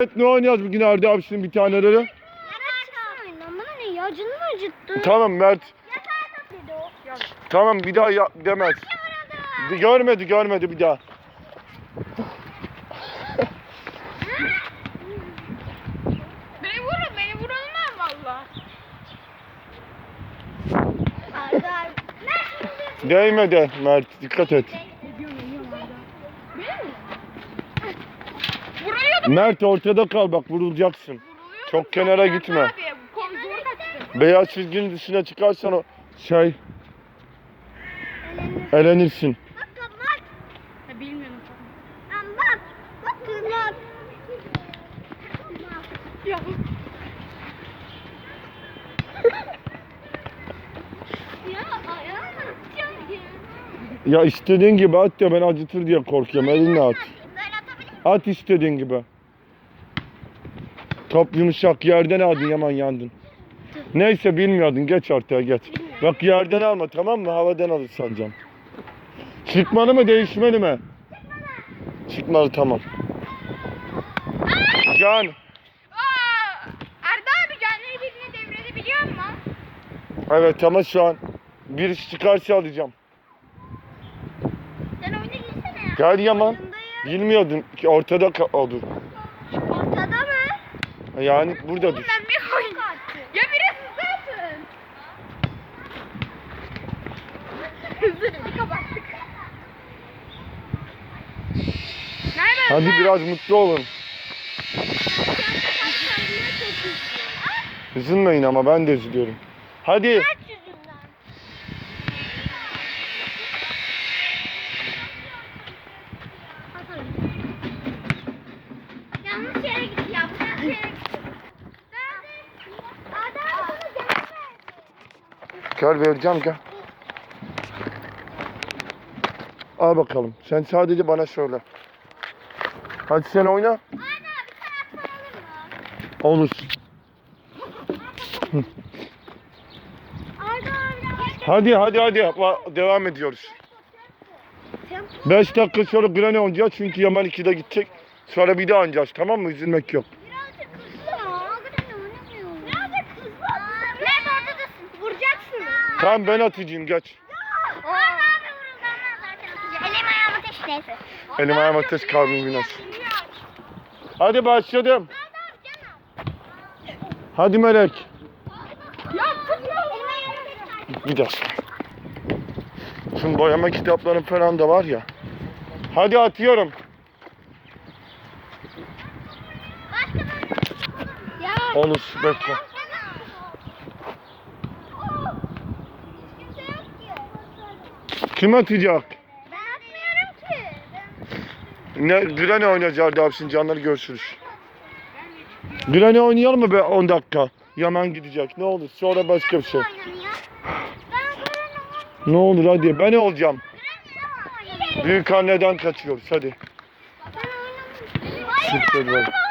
Evet ne oynayacağız bugün Arda abi şimdi bir taneleri? Bana ne ya? Canım acıttı. Tamam Mert. Tamam bir daha ya, demez. Görmedi görmedi bir daha. Beni vurun, beni valla. Abi. Ben şimdi. Değmedi Mert dikkat et. Mert ortada kal bak vurulacaksın. Çok kenara gitme. Abi. Beyaz çizginin dışına çıkarsan o şey elenirsin. Bak bak. Ha, bilmiyorum. Lan bak. Bak kızlar. Ya. Ya ayağım atacağım ya. Ya istediğin gibi at ya ben acıtır diye korkuyorum elinle at. At istediğin gibi. Top yumuşak yerden aldın yaman yandın. Neyse bilmiyordun geç ortaya geç. Bak yerden alma tamam mı havadan alır sanacağım. Çıkmalı mı değişmeli mi? Çıkmalı tamam. Can Aa, Arda abi canları birbirine devredebiliyor mu? evet ama şu an bir iş çıkarsa alacağım. Sen oyuna girsene ya. Gel Yaman. Oyundayım. Bilmiyordun ki ortada olur. Ortada mı? Yani burada dur. ben bir oyun. Ya hızlı atın. Hızlı kapattık. Nerede? Hadi biraz mutlu olun. Üzülmeyin ama ben de üzülüyorum. Hadi. Kaç Yanlış yere gitti ya. Bu yanlış yere gitti. Nerede? Adam bunu gelmez. Gel vereceğim gel. Al bakalım. Sen sadece bana söyle. Hadi sen oyna. Arda bir taraftan alır mı? Olur. Arda. Hadi hadi hadi. Va- Devam ediyoruz. 5 dakika sonra Granny oynayacağız çünkü Yaman 2'de gidecek. Sonra bir daha oynayacağız tamam mı? Üzülmek yok. Birazcık hızlı oynamıyorum. Birazcık hızlı. Mert ortadasın. Vuracaksın. Tamam ben atacağım geç. Arda abi vuruldu ama zaten atacak. Elim ayağım ateş neyse. Elim ayağım ateş kalbim güneş. Hadi başladım. Hadi Melek. Bir dakika. Şimdi boyama kitaplarım falan da var ya. Hadi atıyorum. Olur bekle. Kim atacak? Ben atmıyorum ki. Ne, Granny oynayacağız abi şimdi canları görüşürüz. Granny oynayalım mı be 10 dakika? Yaman gidecek ne olur sonra başka bir şey. Ne olur hadi ben olacağım. Büyük anneden kaçıyoruz hadi. Ben oynamıştım.